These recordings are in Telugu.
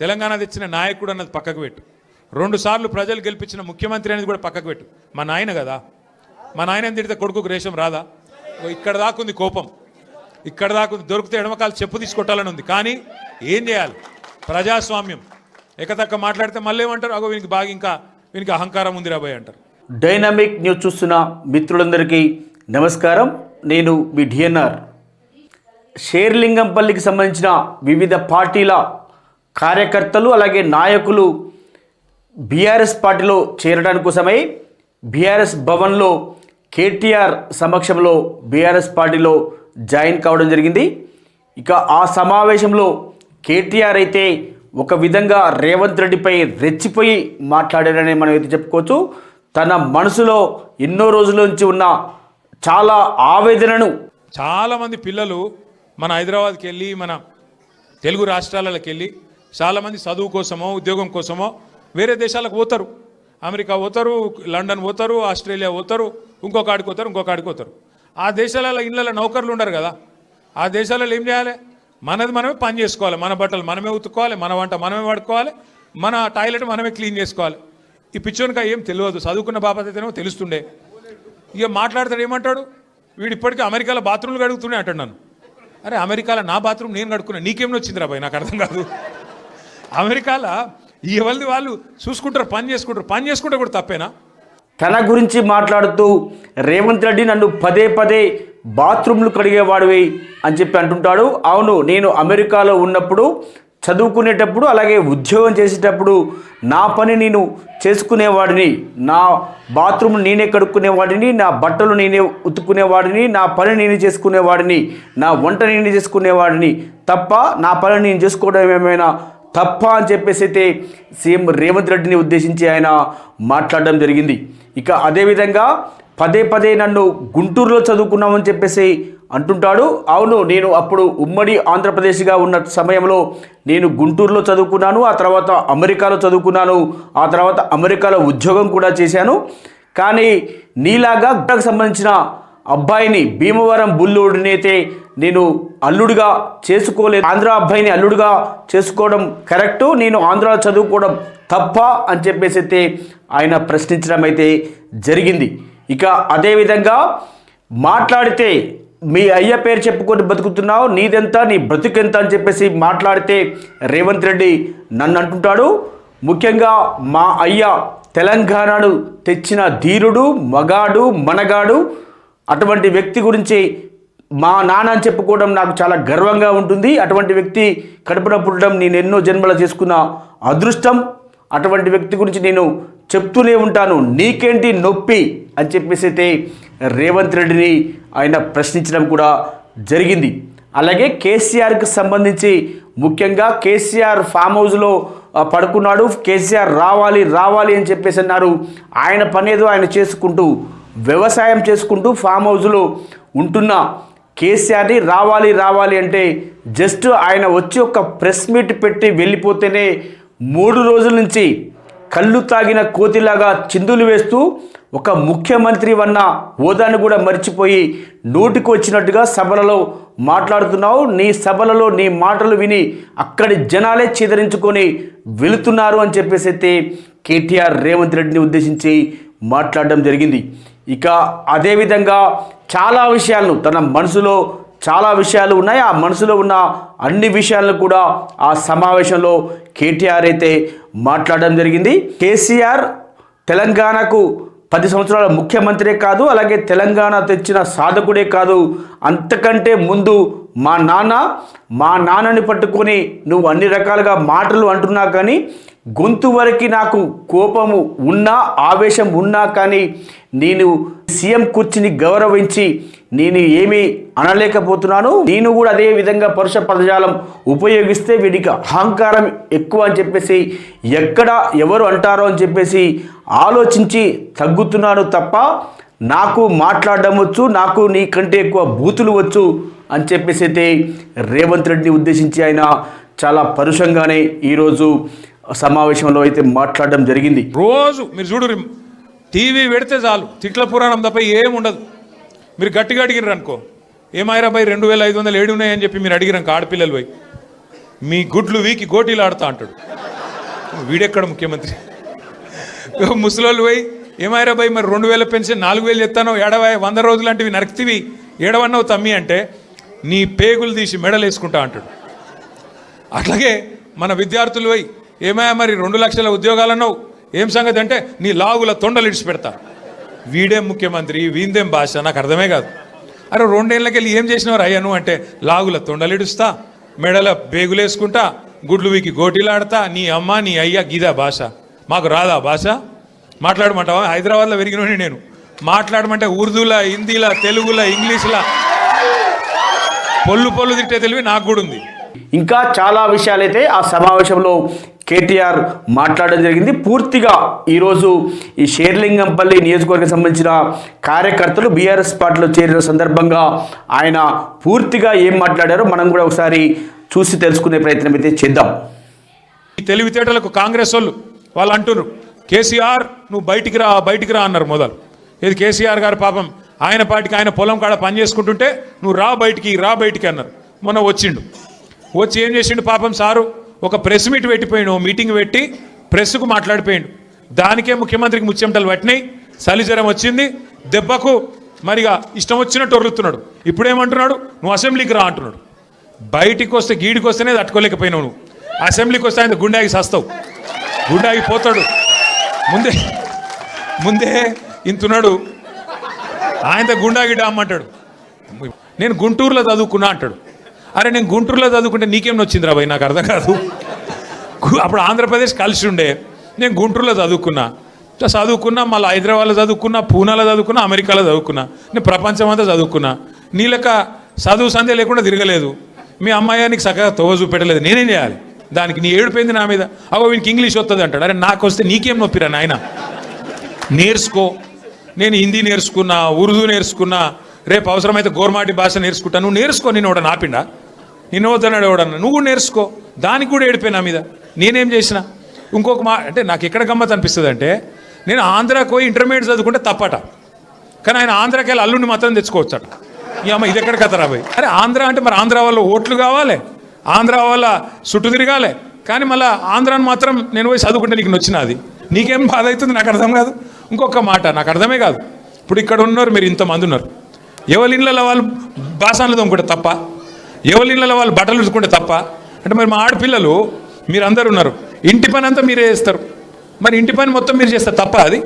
తెలంగాణ తెచ్చిన నాయకుడు అన్నది పక్కకు పెట్టు. రెండుసార్లు ప్రజలు గెలిపించిన ముఖ్యమంత్రి అనేది కూడా పక్కకు పెట్టు. మా నాయన కదా. మా నాయన తిడితే కొడుకుకు రేషం రాదా? ఇక్కడ దాకుంది కోపం. ఇక్కడ దాకుంది దొరికితే ఎడమకాలు చెప్పు తీసుకొట్టాలని ఉంది. కానీ ఏం చేయాలి? ప్రజాస్వామ్యం. ఎకతక్క మాట్లాడితే మళ్ళీ ఏమంటారు? అగో వీనికి బాగా ఇంకా వీనికి అహంకారం ఉంది రాబోయ్ అంటారు. డైనమిక్ న్యూస్ చూస్తున్న మిత్రులందరికీ నమస్కారం. నేను మీ డిఎన్ఆర్ షేర్లింగంపల్లికి సంబంధించిన వివిధ పార్టీల కార్యకర్తలు అలాగే నాయకులు బీఆర్ఎస్ పార్టీలో చేరడానికి కోసమై బీఆర్ఎస్ భవన్లో కేటీఆర్ సమక్షంలో బీఆర్ఎస్ పార్టీలో జాయిన్ కావడం జరిగింది. ఇక ఆ సమావేశంలో కేటీఆర్ అయితే ఒక విధంగా రేవంత్ రెడ్డిపై రెచ్చిపోయి మాట్లాడారని మనం అయితే చెప్పుకోవచ్చు. తన మనసులో ఎన్నో రోజుల నుంచి ఉన్న చాలా ఆవేదనను చాలామంది పిల్లలు మన హైదరాబాద్కి వెళ్ళి మన తెలుగు రాష్ట్రాలకు వెళ్ళి చాలామంది చదువు కోసమో ఉద్యోగం కోసమో వేరే దేశాలకు పోతారు. అమెరికా పోతారు లండన్ పోతారు ఆస్ట్రేలియా పోతారు ఇంకొక ఆడికి పోతారు ఇంకొక ఆడికి పోతారు. ఆ దేశాలలో ఇళ్ళలో నౌకర్లు ఉండరు కదా. ఆ దేశాలలో ఏం చేయాలి? మనది మనమే పని చేసుకోవాలి. మన బట్టలు మనమే ఉతుక్కోవాలి మన వంట మనమే వాడుకోవాలి మన టాయిలెట్ మనమే క్లీన్ చేసుకోవాలి. ఈ పిచ్చోనికా ఏం తెలియదు. చదువుకున్న బాబత్ తెలుస్తుండే. ఇక మాట్లాడతాడు ఏమంటాడు? వీడు ఇప్పటికీ అమెరికాలో బాత్రూమ్లు కడుగుతూనే అంటాడు నన్ను అరే అమెరికాలో నా బాత్రూమ్ నేను కడుక్కున్నా. నీకేం వచ్చిందిరా భయ్ నాకు అర్థం కాదు. అమెరికాలో ఎవరిది వాళ్ళు చూసుకుంటారు పని చేసుకుంటారు. పని చేసుకుంటే కూడా తప్పేనా? తన గురించి మాట్లాడుతూ రేవంత్ రెడ్డి నన్ను పదే పదే బాత్రూమ్లు కడిగేవాడివి అని చెప్పి అంటుంటాడు. అవును నేను అమెరికాలో ఉన్నప్పుడు చదువుకునేటప్పుడు అలాగే ఉద్యోగం చేసేటప్పుడు నా పని నేను చేసుకునేవాడిని. నా బాత్రూమ్ నేనే కడుక్కునేవాడిని నా బట్టలు నేనే ఉతుక్కునేవాడిని నా పని నేనే చేసుకునేవాడిని నా వంట నేనే చేసుకునేవాడిని తప్ప నా పని నేను చేసుకోవడం ఏమైనా తప్ప అని చెప్పేసి అయితే సీఎం రేవంత్ రెడ్డిని ఉద్దేశించి ఆయన మాట్లాడడం జరిగింది. ఇక అదేవిధంగా పదే పదే నన్ను గుంటూరులో చదువుకున్నామని చెప్పేసి అంటుంటాడు. అవును నేను అప్పుడు ఉమ్మడి ఆంధ్రప్రదేశ్గా ఉన్న సమయంలో నేను గుంటూరులో చదువుకున్నాను ఆ తర్వాత అమెరికాలో చదువుకున్నాను ఆ తర్వాత అమెరికాలో ఉద్యోగం కూడా చేశాను. కానీ నీలాగా గుట్టకు సంబంధించిన అబ్బాయిని భీమవరం బుల్లుడినైతే అయితే నేను అల్లుడిగా చేసుకోలేదు. ఆంధ్ర అబ్బాయిని అల్లుడిగా చేసుకోవడం కరెక్టు నేను ఆంధ్రాలో చదువుకోవడం తప్ప అని చెప్పేసి అయితే ఆయన ప్రశ్నించడం అయితే జరిగింది. ఇక అదేవిధంగా మాట్లాడితే మీ అయ్య పేరు చెప్పుకొని బతుకుతున్నావు నీదెంత నీ బ్రతుకెంత అని చెప్పేసి మాట్లాడితే రేవంత్ రెడ్డి నన్ను అంటుంటాడు. ముఖ్యంగా మా అయ్య తెలంగాణను తెచ్చిన ధీరుడు మగాడు మనగాడు అటువంటి వ్యక్తి గురించి మా నాన్న అని చెప్పుకోవడం నాకు చాలా గర్వంగా ఉంటుంది. అటువంటి వ్యక్తి కడుపున పుట్టడం నేను ఎన్నో జన్మల చేసుకున్న అదృష్టం. అటువంటి వ్యక్తి గురించి నేను చెప్తూనే ఉంటాను. నీకేంటి నొప్పి? అని చెప్పేసి అయితే రేవంత్ రెడ్డిని ఆయన ప్రశ్నించడం కూడా జరిగింది. అలాగే కేసీఆర్కి సంబంధించి ముఖ్యంగా కేసీఆర్ ఫామ్ హౌస్లో పడుకున్నాడు. కేసీఆర్ రావాలి రావాలి అని చెప్పేసి అన్నారు. ఆయన పనేదో ఆయన చేసుకుంటూ వ్యవసాయం చేసుకుంటూ ఫామ్ హౌస్లో ఉంటున్న. కేసీఆర్ని రావాలి రావాలి అంటే జస్ట్ ఆయన వచ్చి ఒక ప్రెస్ మీట్ పెట్టి వెళ్ళిపోతేనే మూడు రోజుల నుంచి కళ్ళు తాగిన కోతిలాగా చిందులు వేస్తూ ఒక ముఖ్యమంత్రి వన్న హోదాను కూడా మర్చిపోయి నోటికి వచ్చినట్టుగా సభలలో మాట్లాడుతున్నావు. నీ సభలలో నీ మాటలు విని అక్కడి జనాలే చేదరించుకొని వెళుతున్నారు అని చెప్పేసి అయితే కేటీఆర్ రేవంత్ రెడ్డిని ఉద్దేశించి మాట్లాడడం జరిగింది. ఇక అదేవిధంగా చాలా విషయాలను తన మనసులో చాలా విషయాలు ఉన్నాయి. ఆ మనసులో ఉన్న అన్ని విషయాలను కూడా ఆ సమావేశంలో కేటీఆర్ అయితే మాట్లాడడం జరిగింది. కేసీఆర్ తెలంగాణకు పది సంవత్సరాల ముఖ్యమంత్రే కాదు అలాగే తెలంగాణ తెచ్చిన సాధకుడే కాదు. అంతకంటే ముందు మా నాన్న మా నాన్నని పట్టుకొని నువ్వు అన్ని రకాలుగా మాటలు అంటున్నా కానీ గొంతు వరకు నాకు కోపము ఉన్నా ఆవేశం ఉన్నా కానీ నేను సీఎం కుర్చీని గౌరవించి నేను ఏమీ అనలేకపోతున్నాను. నేను కూడా అదే విధంగా పరుష పదజాలం ఉపయోగిస్తే వీడికి అహంకారం ఎక్కువ అని చెప్పేసి ఎక్కడ ఎవరు అంటారో అని చెప్పేసి ఆలోచించి తగ్గుతున్నాను తప్ప నాకు మాట్లాడడం వచ్చు నాకు నీకంటే ఎక్కువ బూతులు వచ్చు అని చెప్పేసి అయితే రేవంత్ రెడ్డిని ఉద్దేశించి ఆయన చాలా పరుషంగానే ఈరోజు సమావేశంలో అయితే మాట్లాడడం జరిగింది. రోజు మీరు చూడు టీవీ పెడితే చాలు. తిట్ల పురాణం తప్ప ఏం ఉండదు మీరు గట్టిగా అడిగిర్రు అనుకో. ఏమాయిరా భయ్ రెండు వేల ఐదు వందలు ఏడు ఉన్నాయని చెప్పి మీరు అడిగినాక ఆడపిల్లలు పోయి. మీ గుడ్లు వీకి గోటీలు ఆడతా అంటాడు. వీడెక్కడ ముఖ్యమంత్రి? ముసలోళ్ళు పోయి ఏమైరా పోయి మరి రెండు వేల పెన్షన్ నాలుగు వేలు ఎత్తానో ఏడవ వంద రోజులు లాంటివి నరక్తివి ఏడవన్నావు తమ్మి అంటే నీ పేగులు తీసి మెడలు వేసుకుంటా అంటాడు. అట్లాగే మన విద్యార్థులు పోయి ఏమయ్యా మరి రెండు లక్షల ఉద్యోగాలన్నావు? ఏం సంగతి అంటే నీ లాగుల తొండలు ఇడిచిపెడతా. వీడేం ముఖ్యమంత్రి వీందేం భాష? నాకు అర్థమే కాదు. అరే రెండేళ్ళకెళ్ళి ఏం చేసినావు అయ్యను అంటే లాగుల తొండలిడుస్తా మెడల బేగులేసుకుంటా గుడ్లు వీకి గోటిలాడతా నీ అమ్మ నీ అయ్య గీదా భాష. మాకు రాదా భాష? మాట్లాడమంటావా? హైదరాబాద్లో పెరిగినోని నేను. మాట్లాడమంటే ఉర్దూలా హిందీలా తెలుగులా ఇంగ్లీష్లా పొల్లు పొల్లు తిట్టే తెలివి నాకు కూడా ఉంది. ఇంకా చాలా విషయాలైతే ఆ సమావేశంలో కేటీఆర్ మాట్లాడడం జరిగింది. పూర్తిగా ఈరోజు ఈ షేర్లింగంపల్లి నియోజకవర్గం సంబంధించిన కార్యకర్తలు బీఆర్ఎస్ పార్టీలో చేరిన సందర్భంగా ఆయన పూర్తిగా ఏం మాట్లాడారో మనం కూడా ఒకసారి చూసి తెలుసుకునే ప్రయత్నం అయితే చేద్దాం. ఈ తెలివితేటలకు కాంగ్రెస్ వాళ్ళు వాళ్ళు అంటున్నారు కేసీఆర్ నువ్వు బయటికి రా బయటికి రా అన్నారు మొదలు. ఇది కేసీఆర్ గారు పాపం ఆయన పాటికి ఆయన పొలం కాడ పని చేసుకుంటుంటే నువ్వు రా బయటికి రా బయటికి అన్నారు. మొన్న వచ్చిండు. వచ్చి ఏం చేసిండు పాపం సారు? ఒక ప్రెస్ మీట్ పెట్టిపోయిండు ఓ మీటింగ్ పెట్టి ప్రెస్కు మాట్లాడిపోయిండు. దానికే ముఖ్యమంత్రికి ముచ్చెమటలు పట్టినాయి. చలిజ్వరం వచ్చింది. దెబ్బకు మరిగా ఇష్టం వచ్చినట్టు ఒరులుతున్నాడు ఇప్పుడేమంటున్నాడు? నువ్వు అసెంబ్లీకి రా అంటున్నాడు. బయటికి వస్తే గీడికి వస్తేనే తట్టుకోలేకపోయినావు నువ్వు. అసెంబ్లీకి వస్తే ఆయన గుండాగి సస్తావు. గుండాగి పోతాడు. ముందే ముందే ఇంతున్నాడు. ఆయనతో డామ్ అంటాడు. నేను గుంటూరులో చదువుకున్నా అంటాడు. అరే నేను గుంటూరులో చదువుకుంటే నీకేం నొచ్చిందిరా భయ్? నాకు అర్థం కాదు. అప్పుడు ఆంధ్రప్రదేశ్ కలిసి ఉండే. నేను గుంటూరులో చదువుకున్నా. ఇట్లా చదువుకున్నా మళ్ళీ హైదరాబాద్లో చదువుకున్నా పూనాలో చదువుకున్నా అమెరికాలో చదువుకున్నా. నేను ప్రపంచం అంతా చదువుకున్నా. నీ లెక్క చదువు సందే లేకుండా తిరగలేదు. మీ అమ్మాయి నీకు చక్కగా తోవ చూపెట్టలేదు. నేనేం చేయాలి? దానికి నీ ఏడిపోయింది నా మీద? అగో వీనికి ఇంగ్లీష్ వస్తుంది అంటాడు. అరే నాకు వస్తే నీకేం నొప్పిరా నాయన? నేర్చుకో. నేను హిందీ నేర్చుకున్నా ఉర్దూ నేర్చుకున్నా రేపు అవసరమైతే గోర్మాటి భాష నేర్చుకుంటా. నువ్వు నేర్చుకో నేను ఒకటి నాపిండా నిన్ను ఎవడన్నా? నువ్వు కూడా నేర్చుకో. దానికి కూడా ఏడిపోయి నా మీద. నేనేం చేసిన? ఇంకొక మా అంటే నాకు ఎక్కడ గమ్మత్ అనిపిస్తుంది అంటే నేను ఆంధ్రాకి పోయి ఇంటర్మీడియట్ చదువుకుంటే తప్పట. కానీ ఆయన ఆంధ్రాకి వెళ్ళి అల్లుడిని మాత్రం తెచ్చుకోవచ్చట. ఈ అమ్మ ఇది ఎక్కడ కథ రాబోయ్ అరే ఆంధ్ర అంటే మరి ఆంధ్ర వాళ్ళ ఓట్లు కావాలి. ఆంధ్ర వల్ల చుట్టూ తిరగాలి. కానీ మళ్ళీ ఆంధ్రాని మాత్రం నేను పోయి చదువుకుంటే నీకు నచ్చినది నీకేం బాధ అవుతుంది? నాకు అర్థం కాదు. ఇంకొక మాట నాకు అర్థమే కాదు. ఇప్పుడు ఇక్కడ ఉన్నారు మీరు ఇంతమంది ఉన్నారు. ఎవరి ఇళ్ళలో వాళ్ళు బాసాన్లు దొంగకుంటే తప్ప ఎవరి ఇళ్ళలో వాళ్ళు బట్టలు ఉడుచుకుంటే తప్ప? అంటే మరి మా ఆడపిల్లలు మీరు అందరు ఉన్నారు. ఇంటి పని అంతా మీరే చేస్తారు. మరి ఇంటి పని మొత్తం మీరు చేస్తారు తప్ప అది?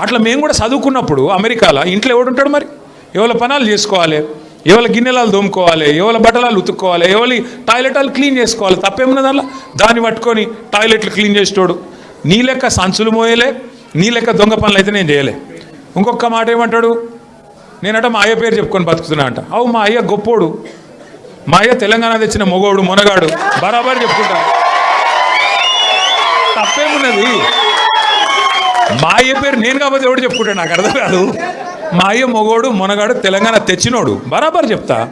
అట్లా మేము కూడా చదువుకున్నప్పుడు అమెరికాలో ఇంట్లో ఎవడు ఉంటాడు మరి? ఎవరి పనాలు చేసుకోవాలి? ఎవరి గిన్నెలాలు దోముకోవాలి ఎవరి బట్టలాలు ఉతుక్కోవాలి? ఎవరి టాయిలెటాలు క్లీన్ చేసుకోవాలి? తప్పేమున్నది అలా దాన్ని పట్టుకొని టాయిలెట్లు క్లీన్ చేసేటోడు. నీ లెక్క సంచులు మోయలే నీ లెక్క దొంగ పనులు అయితే నేను చేయలే. ఇంకొక మాట ఏమంటాడు? నేనట మా అయ్య పేరు చెప్పుకొని బతుకుతున్నా అంట. అవు మా అయ్య గొప్పోడు. మా అయ్య తెలంగాణ తెచ్చిన మొగోడు మొనగాడు. బరాబర్ చెప్పుకుంటా. తప్పేమున్నది? మా అయ్య పేరు నేను కాబట్టి ఎవడు చెప్పుకుంటాడు నాకు అర్థం కాదు. మా అయ్య మొగోడు మొనగాడు తెలంగాణ తెచ్చినోడు. బరాబర్ చెప్తా.